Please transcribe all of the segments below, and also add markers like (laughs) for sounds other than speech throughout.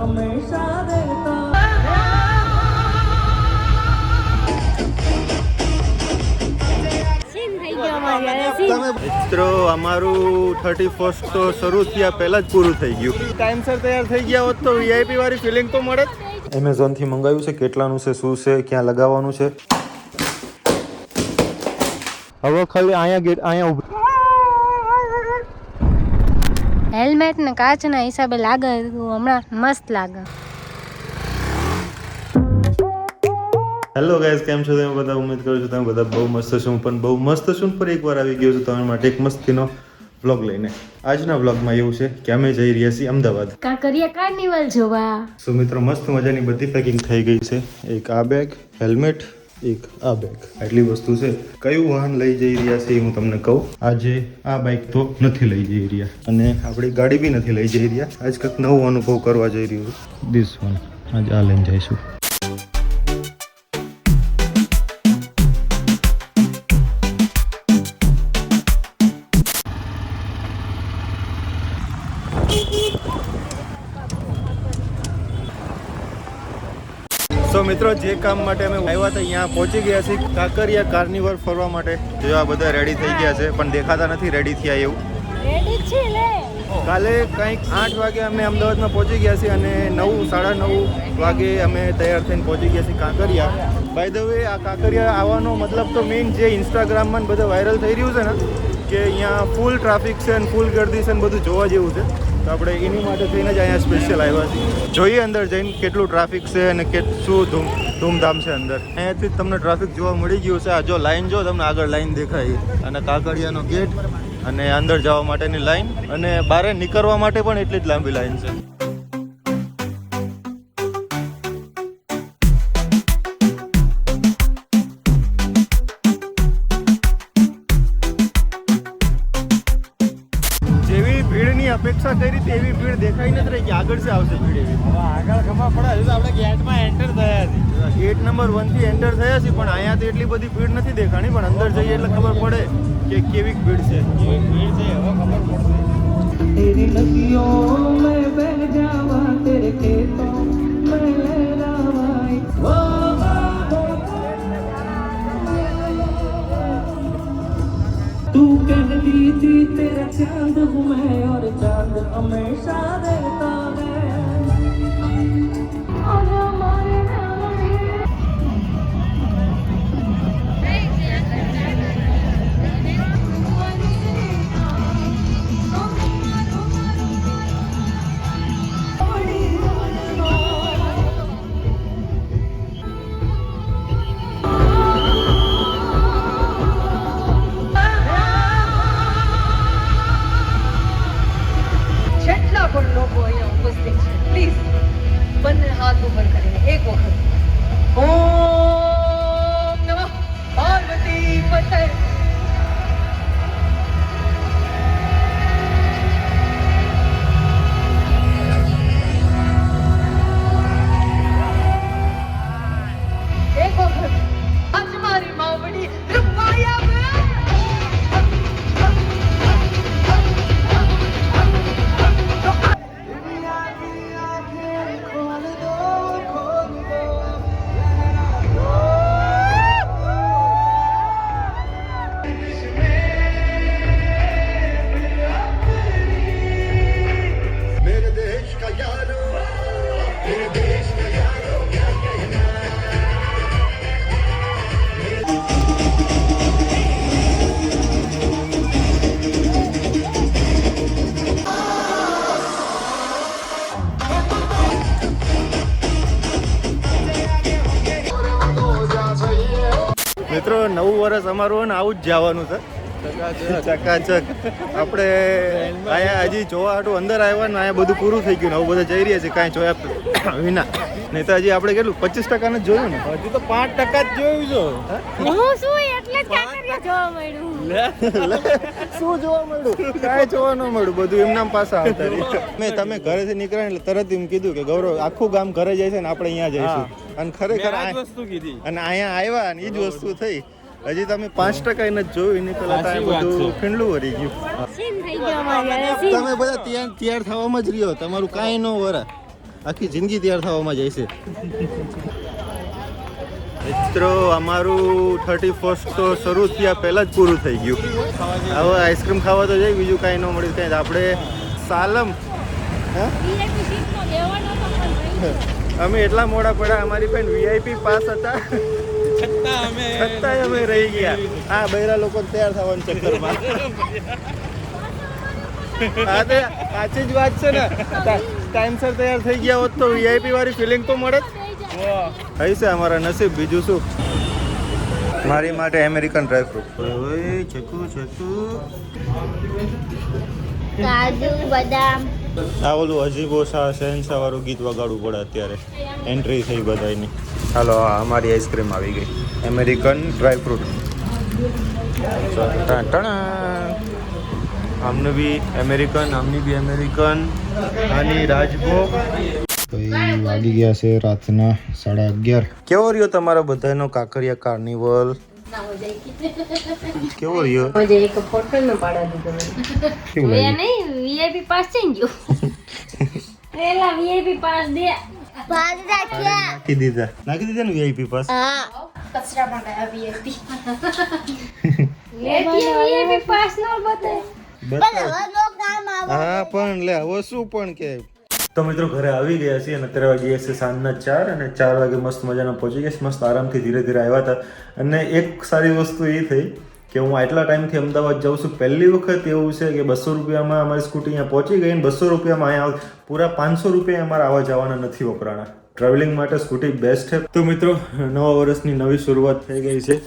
હંમેશા રહેતા. મિત્રો અમારું થર્ટી ફર્સ્ટ તો શરૂ થયા પહેલા જ પૂરું થઈ ગયું. ટાઈમસર તૈયાર થઈ ગયા હોત તો વીઆઈપી વાળી ફિલિંગ તો મળે એમેઝોનથી મંગાવ્યું છે કેટલાનું છે શું છે ક્યાં લગાવવાનું છે? હવે ખાલી અહીંયા ગેટ અહીંયા હેલ્મેટ ને કાચના હિસાબે લાગે હમણાં મસ્ત લાગે. હેલો ગાઈઝ કેમ છો? તમે બધા ઉમેદ કરું છું તમે બધા બહુ મસ્ત છો. પણ બહુ મસ્ત છું પર એકવાર આવી ગયો છું તમારા માટે એક મસ્તીનો વ્લોગ લઈને. આજના વ્લોગમાં એવું છે કે અમે જઈ રહ્યા છીએ અમદાવાદ. કાંકરિયા કાર્નિવલ જોવા? સો મિત્રો મસ્ત મજાની બધી પેકિંગ થઈ ગઈ છે. એક આ બેગ હેલ્મેટ એક આ બેગ આટલી વસ્તુ છે. કયું વાહન લઈ જઈ રહ્યા છે એ હું તમને કહું. આજે આ બાઇક તો નથી લઈ જઈ રહ્યા. અને આપણી ગાડી બી નથી લઈ જઈ રહ્યા. આજ કંઈક નવો અનુભવ કરવા જઈ રહ્યું છું. ધીસ વન આજે આ લઈને જઈશું. જે કામ માટે અમે આવ્યા હતા અહીંયા પહોંચી ગયા છીએ. કાંકરિયા કાર્નિવલ ફરવા માટે. જો આ બધા રેડી થઈ ગયા છે પણ દેખાતા નથી રેડી થયા એવું. કાલે કંઈક આઠ વાગે અમે અમદાવાદમાં પહોંચી ગયા છીએ અને નવ સાડા નવ વાગે અમે તૈયાર થઈને પહોંચી ગયા છીએ કાંકરિયા. બાય ધ વે આ કાંકરિયા આવવાનો મતલબ તો મેઇન જે ઇન્સ્ટાગ્રામમાં બધું વાયરલ થઈ રહ્યું છે ને કે અહીંયા ફૂલ ટ્રાફિક છે અને ફૂલ ગર્દી છે ને બધું જોવા જેવું છે. તો આપણે એની માટે થઈને જ અહીંયા સ્પેશિયલ આવ્યા છીએ. જોઈએ અંદર જઈને કેટલું ટ્રાફિક છે અને કે શું ધૂમ, ધૂમધામ છે અંદર. અહીંયાથી તમને ટ્રાફિક જોવા મળી ગયું છે. આ જો લાઈન જો, તમને આગળ લાઈન દેખાય. અને કાકડિયાનો ગેટ અને અંદર જવા માટેની લાઈન અને બહાર નીકળવા માટે પણ એટલી જ લાંબી લાઈન છે. ગેટ નંબર વન થી એન્ટર થયા છે પણ અહીંયાથી એટલી બધી ભીડ નથી દેખાણી પણ અંદર જઈએ એટલે ખબર પડે કે કેવી ભીડ છે કેવી ભીડ છે હવે ખબર પડશે तेरी नदियों में बह जावा तेरे खेतों में लहरावाई वो तू कहती थी तेरा चांद हूँ मैं और चांद हमेशा रहता અમારું ને આવું જ જવાનું છે. ચકાચક. આપણે અહીંયા હજી જોવા હાટું અંદર આવ્યા ને અહીંયા બધું પૂરું થઈ ગયું ને આવું બધા જઈ રહ્યા છે કાંઈ જોયા વિના. નહીં તો હજી આપણે કેટલું પચીસ ટકા જ જોયું ને? હજુ તો પાંચ ટકા જ જોયું છો. હું? શું એટલે જોવા મળ્યું. શું જોવા મળ્યું? કાંઈ જોવા ન મળ્યું બધું એમના પાસા હતા મેં તમે ઘરેથી નીકળ્યા ને એટલે તરત એમ કીધું કે ગૌરવ આખું ગામ ઘરે જાય છે ને આપણે અહીંયા જઈશું. અને ખરેખર મેં આ જ આ- વસ્તુ કીધી. અને અહીંયા આવ્યા અને એ જ વસ્તુ થઈ. હજી તમે પાંચ ટકા એને જોયું એની પેલા સાચી બધું. ખીંડલું વળી ગયું. તમે બધા તૈયાર તૈયાર થવામાં જ રહ્યો. તમારું કાંઈ ન વરા. આખી જિંદગી તૈયાર થવામાં જાય છે. મિત્રો અમારું થર્ટી ફર્સ્ટ તો શરૂ થયા પહેલાં જ પૂરું થઈ ગયું. હવે આઈસ્ક્રીમ ખાવા તો જાય બીજું કાંઈ ન મળ્યું ત્યાં આપણે સાલમ તો અમે એટલા મોડા પડ્યા અમારી પણ વીઆઈપી પાસ હતા. છતાંય અમે રહી ગયા. આ બૈરા લોકો તૈયાર થવાનું ચક્કરમાં. હા તે સાચી જ વાત છે ને. ટાઈમસર તૈયાર થઈ ગયા હોત તો વીઆઈપી વાળી ફિલિંગ તો મળે જ છે અમારા નસીબ. બીજું શું? મારી માટે અમેરિકન ડ્રાયફ્રૂટ ઓય ચકુ ચકુ. કાજુ બદામ. આ ઓલું અજીબો શાહ શહેનશાહ વાળું ગીત વગાડવું પડે અત્યારે. એન્ટ્રી થઈ બધાની હાલો આ અમારી આઈસ્ક્રીમ આવી ગઈ. અમેરિકન ડ્રાયફ્રૂટ આમનું બી અમેરિકન આમની બી અમેરિકન અને રાજભોગ. તો એ વાગી ગયા છે રાતના સાડા અગિયાર. કેવો રહ્યો તમારો બધાનો કાંકરિયા કાર્નિવલ? કેવો રહ્યો? પાસ થઈ ગયો. (laughs) પાસ દે. પાસ રાખ્યા નાખી દીધા નાખી દીધા ને વીઆઈપી પાસ વીઆઈપી પાસ નો બતાય હા પણ લે હવે શું પણ કે? તો મિત્રો ઘરે આવી ગયા છીએ અને અત્યારે વાગી છે સાંજના ચાર અને ચાર વાગે મસ્ત મજાના પહોંચી ગયા મસ્ત આરામથી ધીરે ધીરે આવ્યા હતા. અને એક સારી વસ્તુ એ થઈ કે હું આટલા ટાઈમથી અમદાવાદ જાઉં છું, પહેલી વખત એવું છે કે બસો રૂપિયામાં અમારી સ્કૂટી અહીંયા પહોંચી ગઈ ને બસો રૂપિયામાં અહીંયા પૂરા પાંચસો રૂપિયા અમારા આવવા જવાના નથી વપરાણા. ટ્રાવેલિંગ માટે સ્કૂટી બેસ્ટ છે. તો મિત્રો, નવા વર્ષની નવી શરૂઆત થઈ ગઈ છે.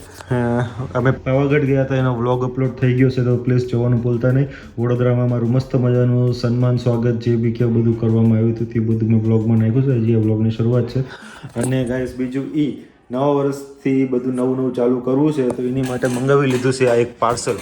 અમે પાવાગઢ ગયા હતા, એનો વ્લોગ અપલોડ થઈ ગયો છે, તો પ્લીઝ જોવાનું ભૂલતા નહીં. વડોદરામાં મારું મસ્ત મજાનું સન્માન, સ્વાગત, જે બી કે બધું કરવામાં આવ્યું હતું, તે બધું મેં વ્લોગમાં નાખ્યું છે. હજી આ વ્લોગની શરૂઆત છે. અને ગાઈસ બીજું ઈ નવા વર્ષથી બધું નવું નવું ચાલુ કરવું છે, તો એની માટે મંગાવી લીધું છે આ એક પાર્સલ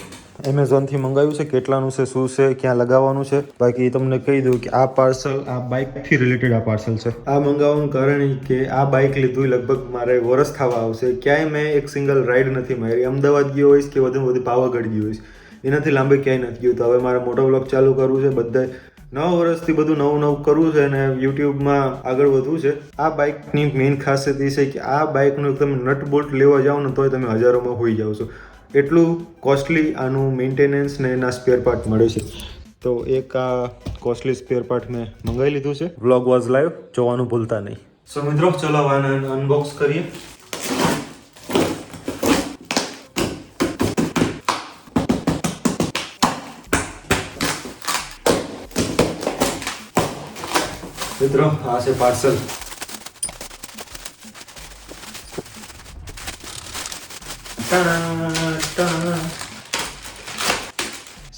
એમેઝોનથી મંગાવ્યું છે, કેટલાનું છે, શું છે, ક્યાં લગાવવાનું છે? બાકી તમને કહી દઉં કે આ પાર્સલ આ બાઇકથી રિલેટેડ આ પાર્સલ છે. આ મંગાવવાનું કારણ કે આ બાઇક લીધું લગભગ મારે વરસ થવા આવશે. ક્યાંય મેં એક સિંગલ રાઈડ નથી મારી. અમદાવાદ ગયો હોઈશ કે વધુ વધુ પાવાગઢ ગયો હોઈશ. એનાથી લાંબે ક્યાંય નથી ગયું. તો હવે મારે મોટો બ્લોગ ચાલુ કરવું છે. બધા નવા વર્ષથી બધું નવું નવું કરવું છે અને યુટ્યુબમાં આગળ વધવું છે. આ બાઇકની મેઇન ખાસિયત એ છે કે આ બાઇકનું તમે નટ બોલ્ટ લેવા જાઓ ને તોય તમે હજારોમાં હોઈ જાઓ છો. એટલું કોસ્ટલી આનું મેન્ટેનન્સ ને એના સ્પેર પાર્ટ મળે છે. તો એક આ કોસ્ટલી સ્પેર પાર્ટ મેં મંગાવી લીધું છે. વ્લોગ વોઝ લાઈવ જોવાનું ભૂલતા નહીં. સો મિત્રો ચલો આને અનબોક્સ કરીએ. મિત્રો, આ છે પાર્સલ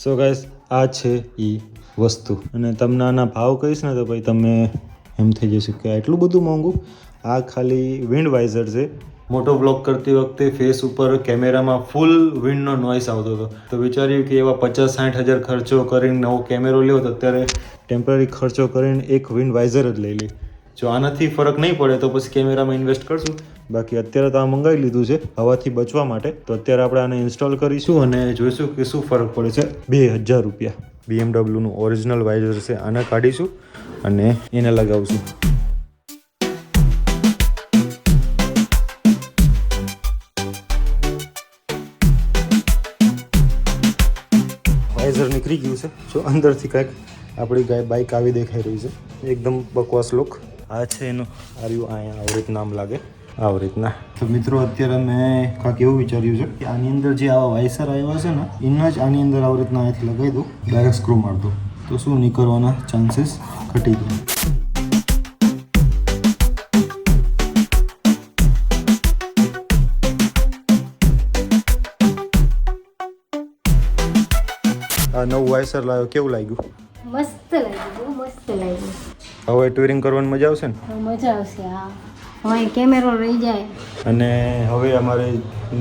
સો ગાઈસ આ છે એ વસ્તુ. અને તમને આના ભાવ કહીશ ને તો ભાઈ તમે એમ થઈ જશે કે આટલું બધું મોંઘું? આ ખાલી વિન્ડ વાઇઝર છે. મોટો બ્લોગ કરતી વખતે ફેસ ઉપર કેમેરામાં ફૂલ વિન્ડનો નોઇસ આવતો હતો. તો વિચાર્યું કે એવા પચાસ સાઠ હજાર ખર્ચો કરીને નવો કેમેરો લ્યો તો અત્યારે ટેમ્પરરી ખર્ચો કરીને એક વિન્ડ વાઇઝર જ લઈ લે. જો આનાથી ફરક નહીં પડે તો પછી કેમેરામાં ઇન્વેસ્ટ કરશું. બાકી અત્યારે તો આ મંગાવી લીધું છે હવાથી બચવા માટે. તો અત્યારે આપણે આને ઇન્સ્ટોલ કરીશું અને જોઈશું કે શું ફરક પડે છે. બે હજાર રૂપિયા. બીએમડબલ્યુનું ઓરિજિનલ વાઇઝર છે, આને કાઢીશું અને એને લગાવશું. વાઇઝર નીકળી ગયું છે. જો અંદરથી કાંઈક આપણી ગાય બાઇક આવી દેખાઈ રહી છે. એકદમ બકવાસ લુક આ છે એનું. આર્યું અહીંયા આવી રીત નામ લાગે. આવી રીતના. તો મિત્રો અત્યારે મેં કાંઈક એવું વિચાર્યું છે કે આની અંદર જે આવા વાઇસર આવ્યા છે ને એના જ આની અંદર આવી રીતના અહીંથી લગાવી દઉં. ડાયરેક્ટ સ્ક્રૂ માર દઉં. તો શું નીકળવાના ચાન્સીસ ઘટી જાય આ નવું વાયસર લાવ્યો કેવું લાગ્યું? મસ્ત લાગ્યું મસ્ત લાગ્યું. હવે ટુરિંગ કરવાની મજા આવશે ને? મજા આવશે હા. હવે કેમેરો રહી જાય. અને હવે અમારે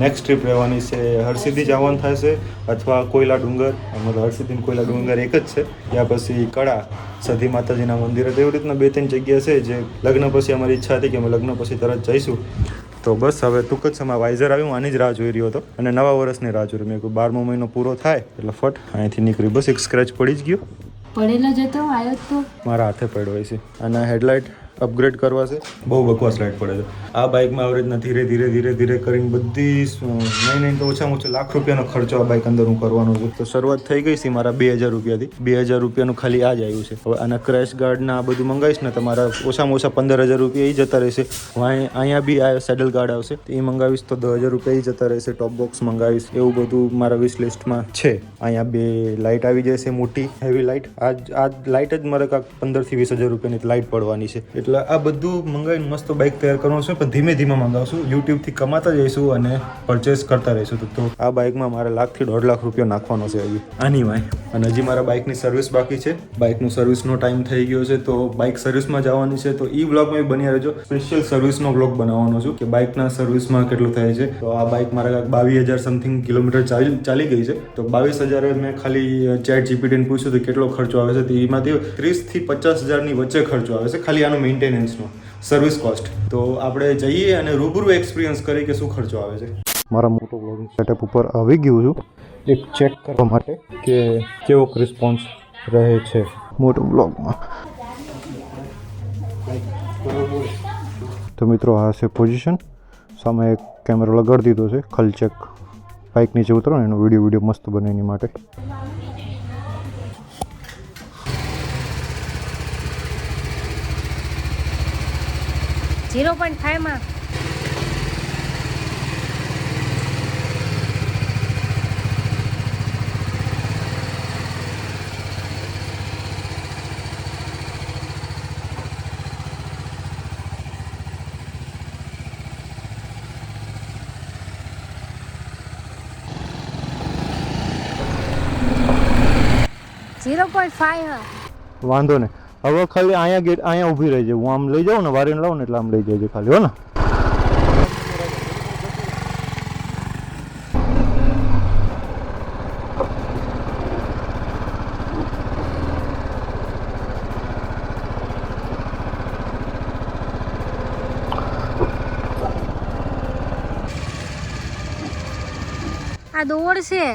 નેક્સ્ટ ટ્રીપ રહેવાની છે હરસિદ્ધિ જવાનું થશે અથવા કોયલા ડુંગર. મતલબ હરસિદ્ધિ કોયલા ડુંગર એક જ છે. ત્યાં પછી કળા સધી માતાજીના મંદિરે. તો એવી રીતના બે ત્રણ જગ્યા છે જે લગ્ન પછી અમારી ઈચ્છા હતી કે અમે લગ્ન પછી તરત જઈશું. તો બસ હવે ટૂંક જ સમય વાઇઝર આવ્યું હું આની જ રાહ જોઈ રહ્યો હતો. અને નવા વર્ષની રાહ જોઈ રહ્યો. મેં કોઈ બારમો મહિનો પૂરો થાય એટલે ફટ અહીંથી નીકળી. બસ એક સ્ક્રેચ પડી જ ગયો. પડેલો જતો આવ્યો તો. મારા હાથે પડ્યો હોય છે. અને હેડલાઇટ અપગ્રેડ કરવા છે? બહુ બકવાસ રાઈડ પડે છે. આ બાઇકમાં આવી રીતના ધીરે ધીરે ધીરે ધીરે કરીને બધી નહીં નહીં તો ઓછામાં ઓછો લાખ રૂપિયાનો ખર્ચો આ બાઇક અંદર હું કરવાનો છું. તો શરૂઆત થઈ ગઈ છે મારા બે હજાર રૂપિયાથી. બે હજાર રૂપિયાનું ખાલી આ જ આવ્યું છે. હવે આના ક્રેશ ગાર્ડના આ બધું મંગાવીશ ને તમારા ઓછામાં ઓછા પંદર હજાર રૂપિયા એ જતા રહેશે. અહીંયા બી આ સેડલ ગાર્ડ આવશે. એ મંગાવીશ તો દસ હજાર રૂપિયા એ જતા રહેશે. ટોપ બોક્સ મંગાવીશ. એવું બધું મારા વિશ લિસ્ટમાં છે. અહીંયા બે લાઇટ આવી જશે મોટી હેવી લાઇટ આ જ- આ લાઇટ જ મારે કાંક પંદરથી વીસ હજાર રૂપિયાની લાઇટ પડવાની છે. એટલે આ બધું મંગાવીને મસ્ત બાઇક તૈયાર કરવાનું છે પણ ધીમે ધીમે મંગાવશું. યુટ્યુબથી કમાતા જઈશું અને પરચેસ કરતા રહીશું. તો- આ બાઇકમાં મારે લાખથી દોઢ લાખ રૂપિયા નાખવાનો છે હજી. આની વાય. અને હજી મારા બાઇકની સર્વિસ બાકી છે. બાઇકનું સર્વિસનો ટાઈમ થઈ ગયો છે તો બાઇક સર્વિસમાં જવાની છે. તો એ વ્લોગમાં બની રહેજો. સ્પેશિયલ સર્વિસનો વ્લોગ બનાવવાનો છું કે બાઇકના સર્વિસમાં કેટલું થાય છે. તો આ બાઇક મારા બાવીસ હજાર સમથિંગ કિલોમીટર ચાલી ચાલી ગઈ છે. તો બાવીસ હજારે મેં ખાલી ચેટ જીપીટીને પૂછ્યું તો કેટલો ખર્ચો આવે છે. તો એમાંથી ત્રીસથી પચાસ હજારની વચ્ચે ખર્ચો આવે છે. ખાલી આનો મેન્ટેનન્સનો સર્વિસ કોસ્ટ તો આપણે જઈએ અને રૂબરૂ એક્સપિરિયન્સ કરીએ કે શું ખર્ચો આવે છે. મારા મોટો બ્લોગિંગ સેટઅપ ઉપર આવી ગયું છું. એક ચેક કરવા માટે કે કેવો રિસ્પોન્સ રહે છે મોટો બ્લોગમાં તો મિત્રો, આ છે પોઝિશન સામે એક કેમેરો લગાડી દીધો છે. ખલચેક બાઇક નીચે ઉતરો એનો વીડિયો વીડિયો મસ્ત બને એની માટે. ઝીરો પોઈન્ટ ફાઈવમાં ઝીરો પોઈન્ટ ફાઈવ વાંધો ને હવે ખાલી અહીંયા ગેટ અહીંયા ઊભી રહી હું આમ લઈ જાઉં ને, વારીને લાવું ને એટલે આમ લઈ જાય ખાલી, હો ને. આ દોડ છે.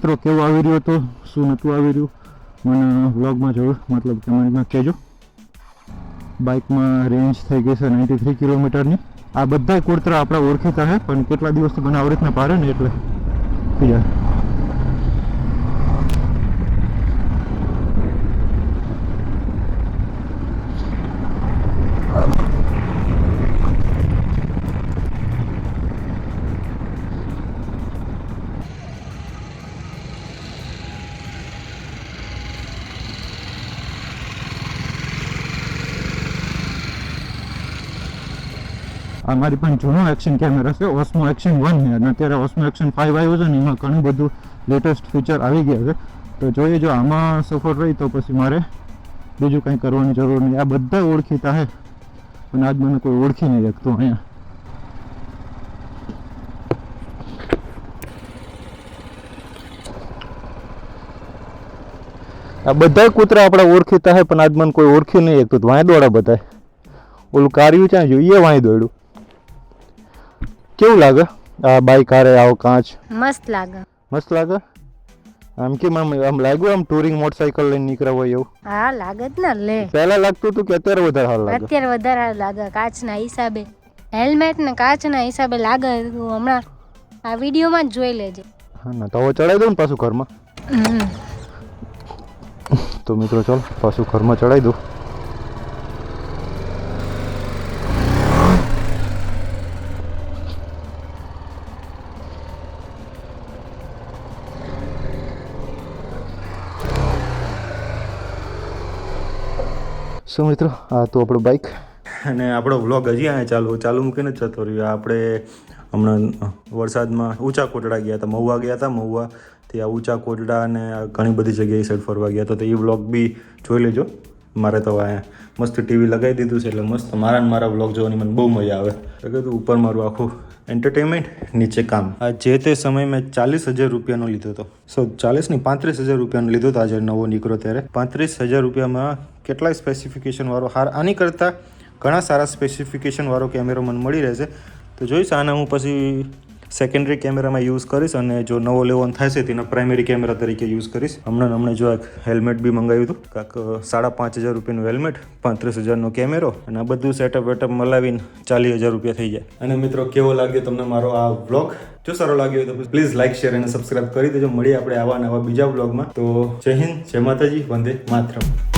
મિત્રો, કેવું આવી રહ્યું હતું? શું નહોતું આવી રહ્યું? મને વ્લોગમાં જોયું મતલબ કમેન્ટમાં મને કહેજો. બાઇકમાં રેન્જ થઈ ગઈ છે નાઇન્ટી થ્રી કિલોમીટરની. આ બધા કુર્તરા આપણા ઓળખીતા છે, પણ કેટલા દિવસથી મને આવી રીતના પારે ને એટલે. થઈ મારી પણ જૂનો એક્શન કેમેરા છે ઓસમો એક્શન વન છે. અને અત્યારે ઓસમો એક્શન ફાઇવ આવ્યો છે ને એમાં ઘણું બધું લેટેસ્ટ ફીચર આવી ગયા છે. તો જોઈએ જો આમાં સફળ રહી તો પછી મારે બીજું કંઈ કરવાની જરૂર નહીં. આ બધા ઓળખીતા છે પણ આજ મને કોઈ ઓળખી નહીં શકતું અહીંયા. આ બધા કૂતરા આપણા ઓળખીતા હે, પણ આજ મને કોઈ ઓળખી નહીં શકતું. વાંય દોડા બધા ઓલું કાર્યું ત્યાં જોઈએ વાંય દોડ્યું. કેવું લાગે? આ બાઈક હારે આવો કાચ? મસ્ત લાગે. મસ્ત લાગે? આમ કેમ આમ આમ લાગ્યું આમ ટુરિંગ મોટરસાઇકલ લઈને નીકળ્યા હોય એવું? હા લાગે જ ને લે. પહેલા લાગતું હતું કે અત્યારે વધારે હાલ લાગે? અત્યારે વધારે લાગે કાચના હિસાબે. હેલ્મેટ ને કાચના હિસાબે લાગે તું હમણાં. આ વિડીયોમાં જ જોઈ લેજે. હા ના તો હવે ચડાવી દઉં ને પાછું ઘરમાં? તો મિત્રો ચાલો પાછું ઘરમાં ચડાવી દઉં. શું મિત્રો? આ તો આપણું બાઇક અને આપણો વ્લોગ હજી અહીંયા ચાલુ ચાલુ મૂકીને જ જતો રહ્યો. આપણે હમણાં વરસાદમાં ઊંચા કોટડા ગયા હતા. મહુવા ગયા હતા, મહુવા. ત્યાં ઊંચા કોટડા અને ઘણી બધી જગ્યાએ સાઈડ ફરવા ગયા હતા. તો એ વ્લોગ બી જોઈ લેજો. મારે તો આ મસ્ત ટીવી લગાવી દીધું છે એટલે મસ્ત મારા મારા વ્લોગ જોવાની મને બહુ મજા આવે. કીધું ઉપર મારું આખું એન્ટરટેનમેન્ટ નીચે કામ. આ જે તે સમય મેં ચાલીસ હજાર રૂપિયાનો લીધો હતો. સો ચાલીસની પાંત્રીસ હજાર રૂપિયાનો લીધો હતો આજે નવો નીકળો ત્યારે. પાંત્રીસ હજાર રૂપિયામાં કેટલાય સ્પેસિફિકેશન વાળો હાર, આની કરતાં ઘણા સારા સ્પેસિફિકેશનવાળો કેમેરો મને મળી રહેશે. તો જોઈશ આને હું પછી સેકન્ડરી કેમેરામાં યુઝ કરીશ અને જો નવો લેવાનો થશે તેના પ્રાઇમરી કેમેરા તરીકે યુઝ કરીશ. હમણાં હમણાં જો એક હેલ્મેટ બી મંગાવ્યું હતું. કાંક સાડા પાંચ હજાર રૂપિયાનું હેલ્મેટ પાંત્રીસ હજારનો કેમેરો અને આ બધું સેટઅપ વેટઅપ મલાવીને ચાલીસ હજાર રૂપિયા થઈ જાય. અને મિત્રો, કેવો લાગ્યો તમને મારો આ વ્લોગ જો સારો લાગ્યો તો પ્લીઝ લાઇક શેર અને સબસ્ક્રાઇબ કરી દેજો. મળીએ આપણે આવા નવા બીજા વ્લોગમાં તો જય હિન્દ, જય માતાજી, વંદે માતરમ.